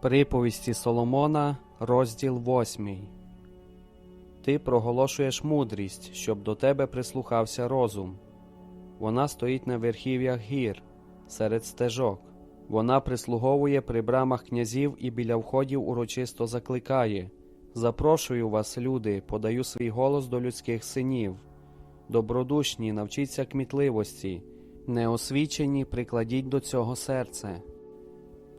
Приповісті Соломона, розділ 8. Ти проголошуєш мудрість, щоб до тебе прислухався розум. Вона стоїть на верхів'ях гір, серед стежок. Вона прислуговує при брамах князів і біля входів урочисто закликає. Запрошую вас, люди, подаю свій голос до людських синів. Добродушні, навчіться кмітливості, неосвічені, прикладіть до цього серце.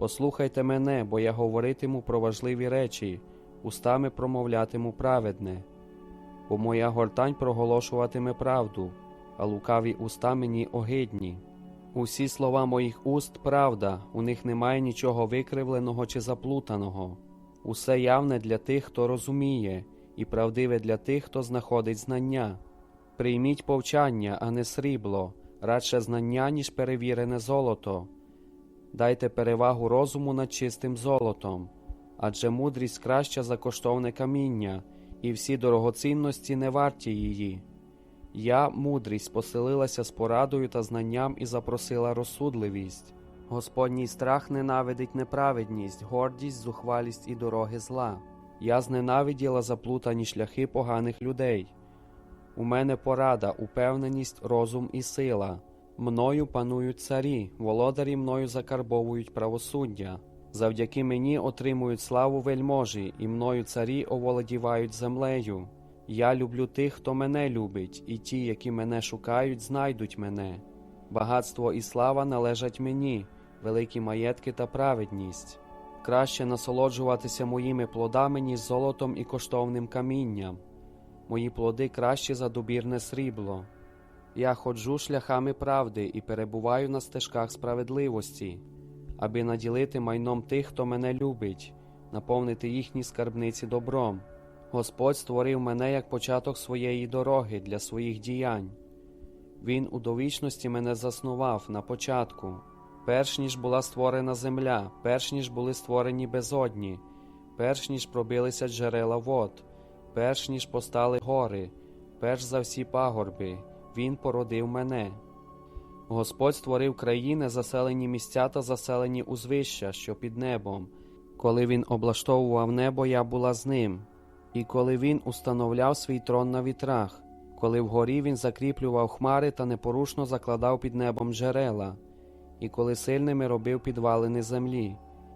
Послухайте мене, бо я говоритиму про важливі речі, устами промовлятиму праведне, бо моя гортань проголошуватиме правду, а лукаві уста мені огидні. Усі слова моїх уст правда, у них немає нічого викривленого чи заплутаного. Усе явне для тих, хто розуміє, і правдиве для тих, хто знаходить знання. Прийміть повчання, а не срібло, радше знання, ніж перевірене золото. Дайте перевагу розуму над чистим золотом, адже мудрість краща за коштовне каміння, і всі дорогоцінності не варті її. Я, мудрість, поселилася з порадою та знанням і запросила розсудливість. Господній страх ненавидить неправедність, гордість, зухвалість і дороги зла. Я зненавиділа заплутані шляхи поганих людей. У мене порада, упевненість, розум і сила. Мною панують царі, володарі мною закарбовують правосуддя. Завдяки мені отримують славу вельможі, і мною царі оволодівають землею. Я люблю тих, хто мене любить, і ті, які мене шукають, знайдуть мене. Багатство і слава належать мені, великі маєтки та праведність. Краще насолоджуватися моїми плодами, ніж золотом і коштовним камінням. Мої плоди кращі за добірне срібло. Я ходжу шляхами правди і перебуваю на стежках справедливості, аби наділити майном тих, хто мене любить, наповнити їхні скарбниці добром. Господь створив мене як початок своєї дороги для своїх діянь. Він у довічності мене заснував на початку, перш ніж була створена земля, перш ніж були створені безодні, перш ніж пробилися джерела вод, перш ніж постали гори, перш за всі пагорби. Він породив мене. Господь створив країни, заселені місця та заселені узвища, що під небом. Коли він облаштовував небо, я була з ним. І коли він установляв свій трон на вітрах, коли вгорі він закріплював хмари та непорушно закладав під небом джерела, і коли сильними робив підвалини землі.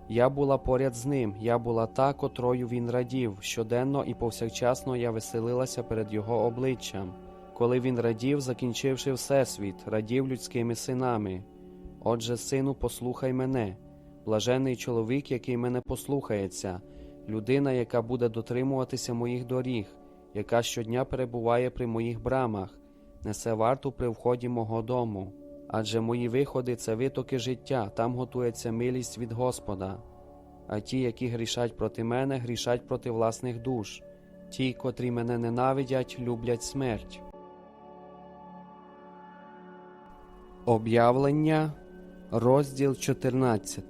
Я була поряд з ним, я була та, котрою він радів, щоденно і повсякчасно я веселилася перед його обличчям коли він радів, закінчивши всесвіт, радів людськими синами. Отже, сину, послухай мене, блажений чоловік, який мене послухається, людина, яка буде дотримуватися моїх доріг, яка щодня перебуває при моїх брамах, несе варту при вході мого дому. Адже мої виходи це витоки життя, там готується милість від Господа. А ті, які грішать проти мене, грішать проти власних душ, ті, котрі мене ненавидять, люблять смерть. Об'явлення, розділ 14.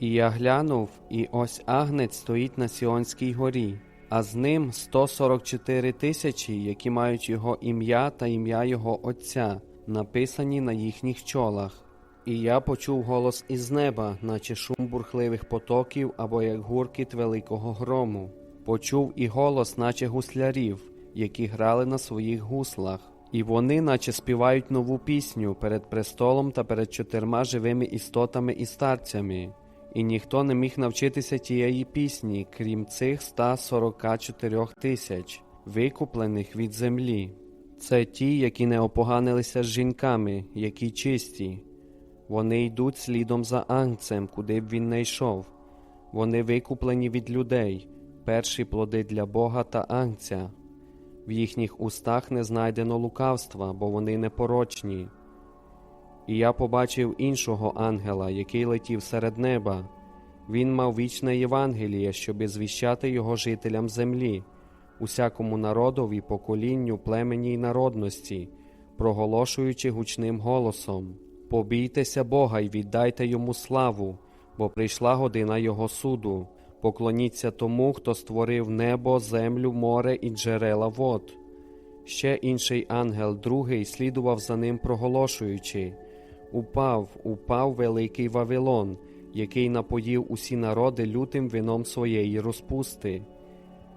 І я глянув, і ось агнець стоїть на Сіонській горі, а з ним 144 тисячі, які мають його ім'я та ім'я його Отця, написані на їхніх чолах. І я почув голос із неба, наче шум бурхливих потоків або як гуркіт великого грому. Почув і голос, наче гуслярів, які грали на своїх гуслах. І вони, наче співають нову пісню перед престолом та перед чотирма живими істотами і старцями, і ніхто не міг навчитися тієї пісні, крім цих 144 тисяч, викуплених від землі. Це ті, які не опоганилися з жінками, які чисті. Вони йдуть слідом за ангцем, куди б він не йшов. Вони викуплені від людей, перші плоди для Бога та ангця. В їхніх устах не знайдено лукавства, бо вони непорочні. І я побачив іншого ангела, який летів серед неба. Він мав вічне Євангеліє, щоби звіщати його жителям землі, усякому народові, поколінню, племені й народності, проголошуючи гучним голосом: Побійтеся Бога й віддайте йому славу, бо прийшла година Його суду. Поклоніться тому, хто створив небо, землю, море і джерела вод. Ще інший ангел, другий, слідував за ним, проголошуючи Упав, упав великий Вавилон, який напоїв усі народи лютим вином своєї розпусти.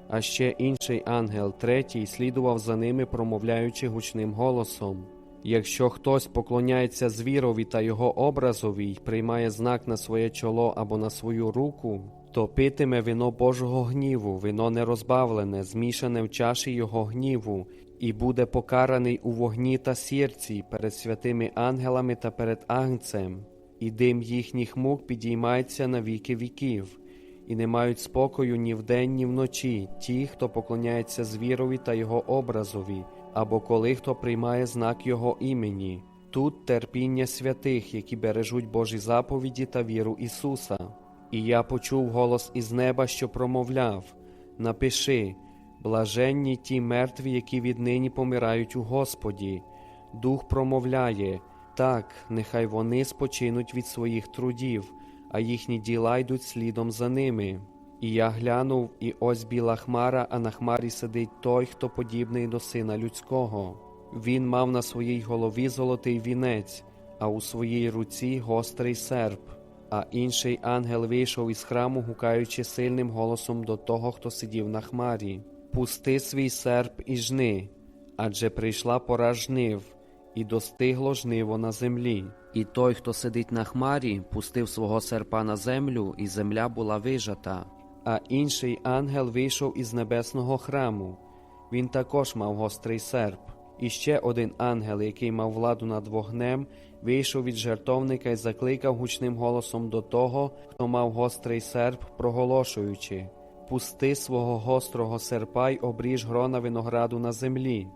А ще інший ангел, третій, слідував за ними, промовляючи гучним голосом. Якщо хтось поклоняється звірові та його образові й приймає знак на своє чоло або на свою руку, то питиме вино Божого гніву, вино нерозбавлене, змішане в чаші його гніву, і буде покараний у вогні та сірці перед святими ангелами та перед агнцем, і дим їхніх мук підіймається на віки віків, і не мають спокою ні вдень, ні вночі ті, хто поклоняється звірові та його образові, або коли хто приймає знак Його імені. Тут терпіння святих, які бережуть Божі заповіді та віру Ісуса. І я почув голос із неба, що промовляв: Напиши, блаженні ті мертві, які віднині помирають у Господі. Дух промовляє, так, нехай вони спочинуть від своїх трудів, а їхні діла йдуть слідом за ними. І я глянув, і ось біла хмара, а на хмарі сидить той, хто подібний до сина людського. Він мав на своїй голові золотий вінець, а у своїй руці гострий серп. А інший ангел вийшов із храму, гукаючи сильним голосом до того, хто сидів на хмарі: Пусти свій серп і жни, адже прийшла пора жнив, і достигло жниво на землі. І той, хто сидить на хмарі, пустив свого серпа на землю, і земля була вижата. А інший ангел вийшов із небесного храму. Він також мав гострий серп. І ще один ангел, який мав владу над вогнем, вийшов від жертовника і закликав гучним голосом до того, хто мав гострий серп, проголошуючи Пусти свого гострого серпа й обріж грона винограду на землі,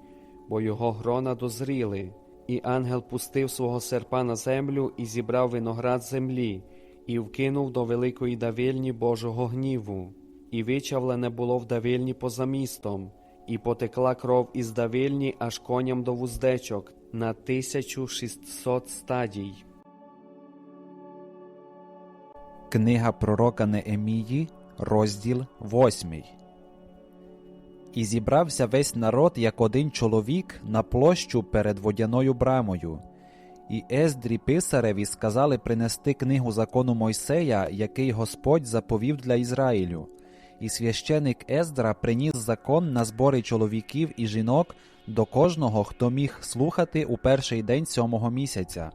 бо його грона дозріли. І ангел пустив свого серпа на землю і зібрав виноград землі, і вкинув до великої давильні Божого гніву, і вичавлене було в давильні поза містом, і потекла кров із давильні аж коням до вуздечок на 1600 стадій. Книга пророка Неемії, розділ 8. І зібрався весь народ як один чоловік на площу перед водяною брамою. І Ездрі писареві сказали принести книгу закону Мойсея, який Господь заповів для Ізраїлю. І священик Ездра приніс закон на збори чоловіків і жінок до кожного, хто міг слухати у перший день сьомого місяця.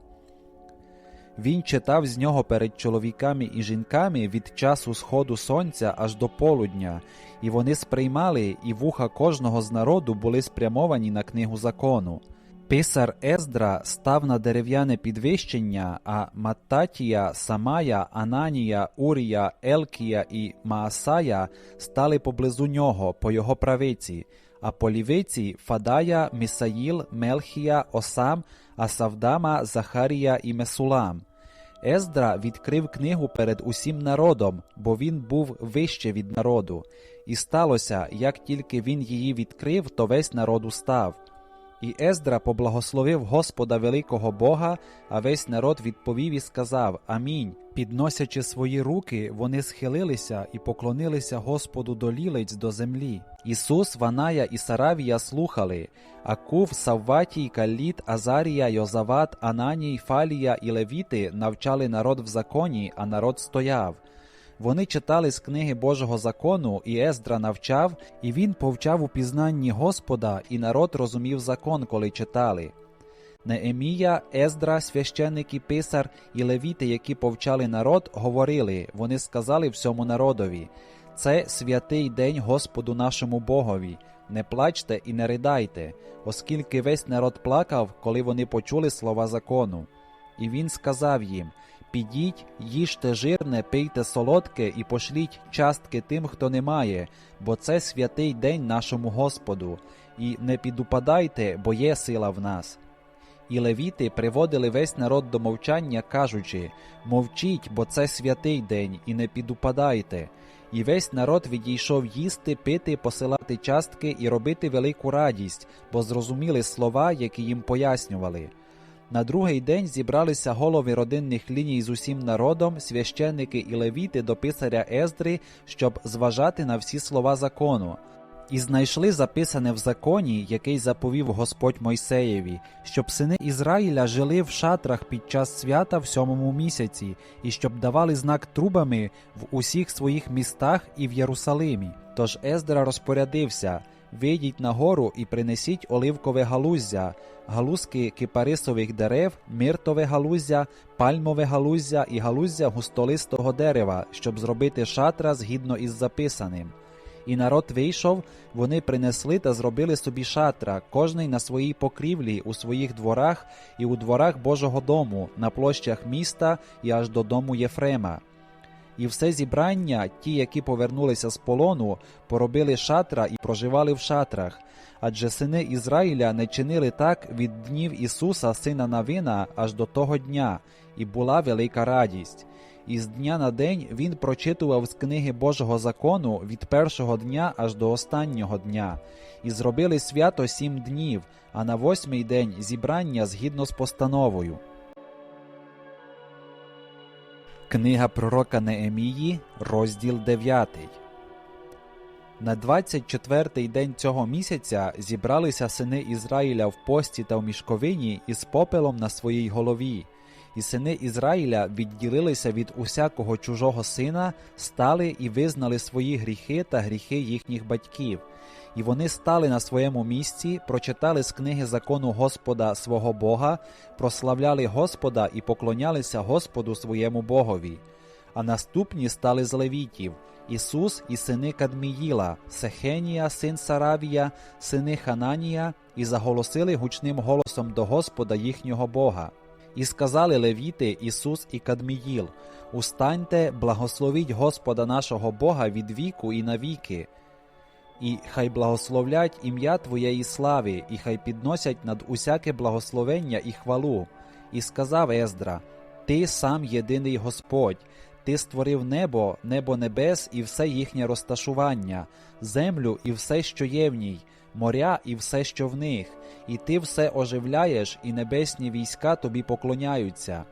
Він читав з нього перед чоловіками і жінками від часу сходу сонця аж до полудня, і вони сприймали, і вуха кожного з народу були спрямовані на книгу закону. Писар Ездра став на дерев'яне підвищення, а Маттатія, Самая, Ананія, Урія, Елкія і Маасая стали поблизу нього по його правиці, а по лівиці Фадая, Місаїл, Мелхія, Осам, Асавдама, Захарія і Месулам. Ездра відкрив книгу перед усім народом, бо він був вище від народу. І сталося, як тільки він її відкрив, то весь народ устав. І Ездра поблагословив Господа великого Бога, а весь народ відповів і сказав Амінь. Підносячи свої руки, вони схилилися і поклонилися Господу до лілиць до землі. Ісус, Ваная і Саравія слухали, Акув, Савватій, Каліт, Азарія, Йозават, Ананій, Фалія і Левіти навчали народ в законі, а народ стояв. Вони читали з книги Божого закону, і Ездра навчав, і він повчав у пізнанні Господа, і народ розумів закон, коли читали. Неемія, Ездра, священник і писар, і левіти, які повчали народ, говорили, вони сказали всьому народові це святий день Господу нашому Богові. Не плачте і не ридайте, оскільки весь народ плакав, коли вони почули слова закону. І він сказав їм Підіть, їжте жирне, пийте солодке і пошліть частки тим, хто не має, бо це святий день нашому Господу, і не підупадайте, бо є сила в нас. І левіти приводили весь народ до мовчання, кажучи Мовчіть, бо це святий день, і не підупадайте. І весь народ відійшов їсти, пити, посилати частки і робити велику радість, бо зрозуміли слова, які їм пояснювали. На другий день зібралися голови родинних ліній з усім народом, священники і левіти до писаря Ездри, щоб зважати на всі слова закону. І знайшли записане в законі, який заповів Господь Мойсеєві, щоб сини Ізраїля жили в шатрах під час свята в сьомому місяці, і щоб давали знак трубами в усіх своїх містах і в Єрусалимі. Тож Ездра розпорядився: вийдіть на гору і принесіть оливкове галуздя, галузки кипарисових дерев, миртове галуздя, пальмове галуздя і галуздя густолистого дерева, щоб зробити шатра згідно із записаним. І народ вийшов, вони принесли та зробили собі шатра, кожний на своїй покрівлі, у своїх дворах і у дворах Божого дому, на площах міста і аж до дому Єфрема. І все зібрання, ті, які повернулися з полону, поробили шатра і проживали в шатрах. Адже сини Ізраїля не чинили так від днів Ісуса, сина Навина, аж до того дня, і була велика радість. І з дня на день він прочитував з книги Божого закону від першого дня аж до останнього дня, і зробили свято сім днів, а на восьмий день зібрання згідно з постановою. Книга пророка Неемії, розділ 9. На 24-й день цього місяця зібралися сини Ізраїля в пості та в мішковині із попелом на своїй голові. І сини Ізраїля відділилися від усякого чужого сина, стали і визнали свої гріхи та гріхи їхніх батьків. І вони стали на своєму місці, прочитали з книги закону Господа свого Бога, прославляли Господа і поклонялися Господу своєму Богові. А наступні стали з левітів Ісус і сини Кадміїла, Сехенія, син Саравія, сини Хананія, і заголосили гучним голосом до Господа їхнього Бога. І сказали левіти Ісус і Кадміїл: Устаньте, благословіть Господа нашого Бога від віку і навіки. І хай благословлять ім'я Твоєї слави, і хай підносять над усяке благословення і хвалу. І сказав Ездра: Ти сам єдиний Господь, Ти створив небо, небо небес і все їхнє розташування, землю і все, що є в ній, моря і все, що в них, і ти все оживляєш, і небесні війська тобі поклоняються.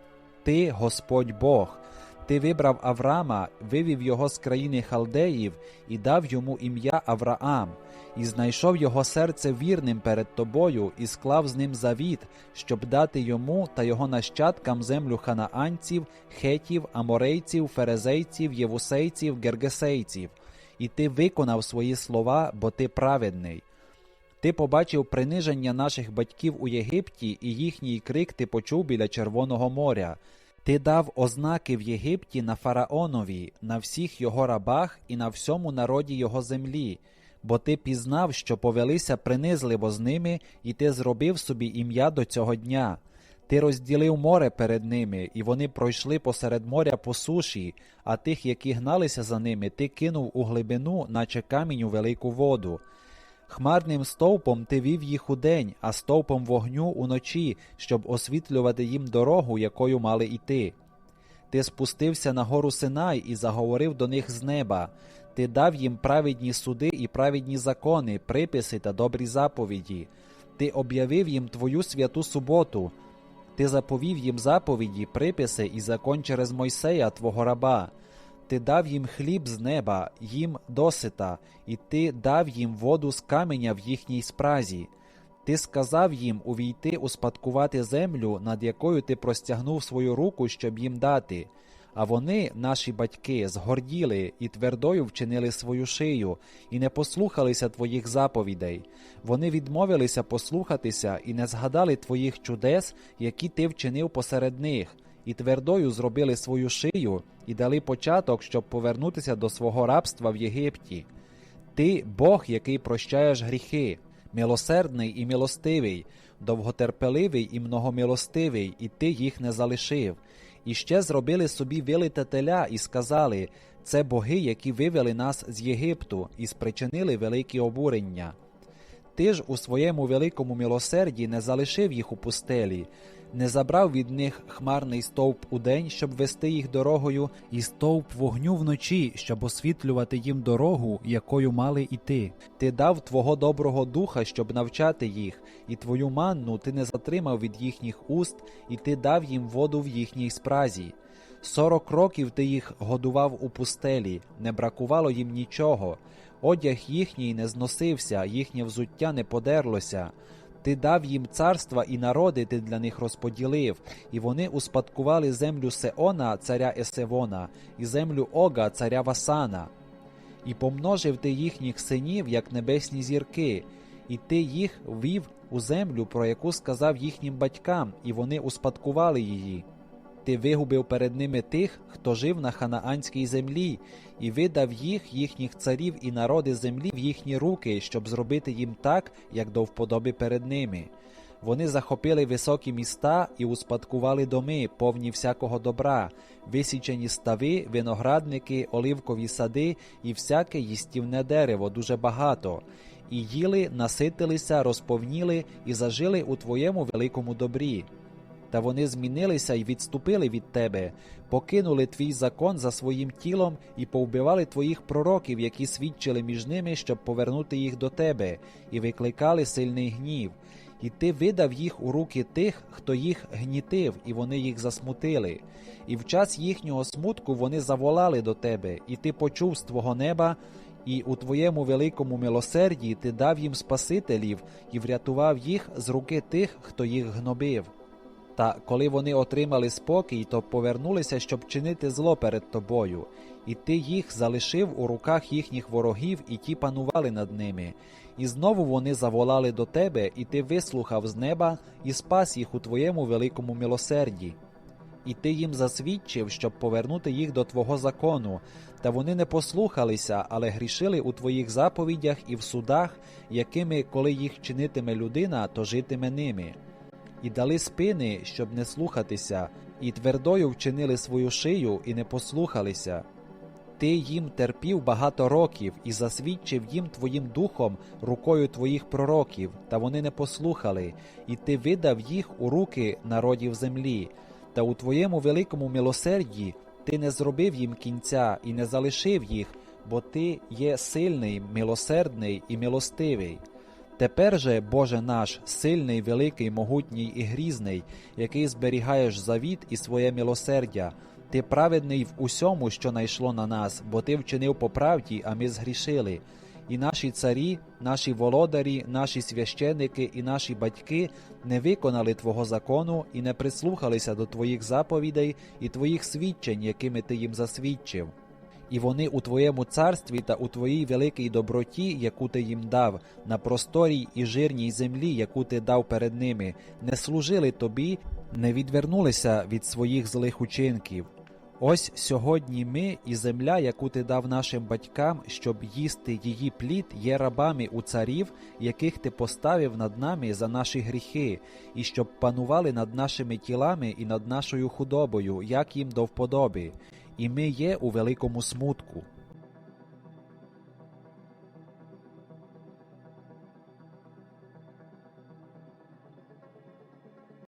Ти, Господь Бог, ти вибрав Авраама, вивів його з країни халдеїв і дав йому ім'я Авраам, і знайшов його серце вірним перед тобою, і склав з ним завіт, щоб дати йому та його нащадкам землю ханаанців, хетів, аморейців, ферезейців, євусейців, гергесейців. І ти виконав свої слова, бо ти праведний. Ти побачив приниження наших батьків у Єгипті, і їхній крик ти почув біля Червоного моря. Ти дав ознаки в Єгипті на фараонові, на всіх його рабах і на всьому народі його землі, бо ти пізнав, що повелися принизливо з ними, і ти зробив собі ім'я до цього дня. Ти розділив море перед ними, і вони пройшли посеред моря по суші, а тих, які гналися за ними, ти кинув у глибину, наче камінь у велику воду. Хмарним стовпом ти вів їх удень, а стовпом вогню уночі, щоб освітлювати їм дорогу, якою мали йти. Ти спустився на гору Синай і заговорив до них з неба. Ти дав їм праведні суди і праведні закони, приписи та добрі заповіді. Ти об'явив їм твою святу суботу. Ти заповів їм заповіді, приписи і закон через Мойсея, твого раба. Ти дав їм хліб з неба, їм досита, і ти дав їм воду з каменя в їхній спразі. Ти сказав їм увійти успадкувати землю, над якою ти простягнув свою руку, щоб їм дати. А вони, наші батьки, згорділи і твердою вчинили свою шию, і не послухалися твоїх заповідей. Вони відмовилися послухатися і не згадали твоїх чудес, які ти вчинив посеред них і твердою зробили свою шию і дали початок, щоб повернутися до свого рабства в Єгипті. Ти Бог, який прощаєш гріхи, милосердний і милостивий, довготерпеливий і многомилостивий, і ти їх не залишив. І ще зробили собі вилите теля і сказали це боги, які вивели нас з Єгипту і спричинили великі обурення. Ти ж у своєму великому милосерді не залишив їх у пустелі, не забрав від них хмарний стовп удень, щоб вести їх дорогою, і стовп вогню вночі, щоб освітлювати їм дорогу, якою мали йти. Ти дав твого доброго духа, щоб навчати їх, і твою манну ти не затримав від їхніх уст, і ти дав їм воду в їхній спразі. Сорок років ти їх годував у пустелі, не бракувало їм нічого. одяг їхній не зносився, їхнє взуття не подерлося. Ти дав їм царства і народи ти для них розподілив, і вони успадкували землю Сеона, царя Есевона, і землю Ога, царя Васана. І помножив ти їхніх синів, як небесні зірки, і ти їх ввів у землю, про яку сказав їхнім батькам, і вони успадкували її. Ти вигубив перед ними тих, хто жив на ханаанській землі, і видав їх, їхніх царів і народи землі в їхні руки, щоб зробити їм так, як до вподоби перед ними. Вони захопили високі міста і успадкували доми, повні всякого добра, висічені стави, виноградники, оливкові сади і всяке їстівне дерево дуже багато. І їли, наситилися, розповніли і зажили у твоєму великому добрі. Та вони змінилися і відступили від тебе, покинули твій закон за своїм тілом і повбивали твоїх пророків, які свідчили між ними, щоб повернути їх до тебе, і викликали сильний гнів. І ти видав їх у руки тих, хто їх гнітив, і вони їх засмутили. І в час їхнього смутку вони заволали до тебе, і ти почув з твого неба, і у твоєму великому милосерді ти дав їм спасителів і врятував їх з руки тих, хто їх гнобив. Та коли вони отримали спокій, то повернулися, щоб чинити зло перед тобою, і ти їх залишив у руках їхніх ворогів, і ті панували над ними. І знову вони заволали до тебе, і ти вислухав з неба і спас їх у твоєму великому милосерді. І ти їм засвідчив, щоб повернути їх до твого закону, та вони не послухалися, але грішили у твоїх заповідях і в судах, якими, коли їх чинитиме людина, то житиме ними і дали спини, щоб не слухатися, і твердою вчинили свою шию і не послухалися. Ти їм терпів багато років і засвідчив їм твоїм духом рукою твоїх пророків, та вони не послухали, і ти видав їх у руки народів землі. Та у твоєму великому милосерді ти не зробив їм кінця і не залишив їх, бо ти є сильний, милосердний і милостивий. Тепер же, Боже наш, сильний, великий, могутній і грізний, який зберігаєш завіт і своє милосердя, ти праведний в усьому, що найшло на нас, бо ти вчинив по правді, а ми згрішили. І наші царі, наші володарі, наші священники і наші батьки не виконали Твого закону і не прислухалися до Твоїх заповідей і Твоїх свідчень, якими ти їм засвідчив і вони у твоєму царстві та у твоїй великій доброті, яку ти їм дав, на просторій і жирній землі, яку ти дав перед ними, не служили тобі, не відвернулися від своїх злих учинків. Ось сьогодні ми і земля, яку ти дав нашим батькам, щоб їсти її плід, є рабами у царів, яких ти поставив над нами за наші гріхи, і щоб панували над нашими тілами і над нашою худобою, як їм до вподоби і ми є у великому смутку.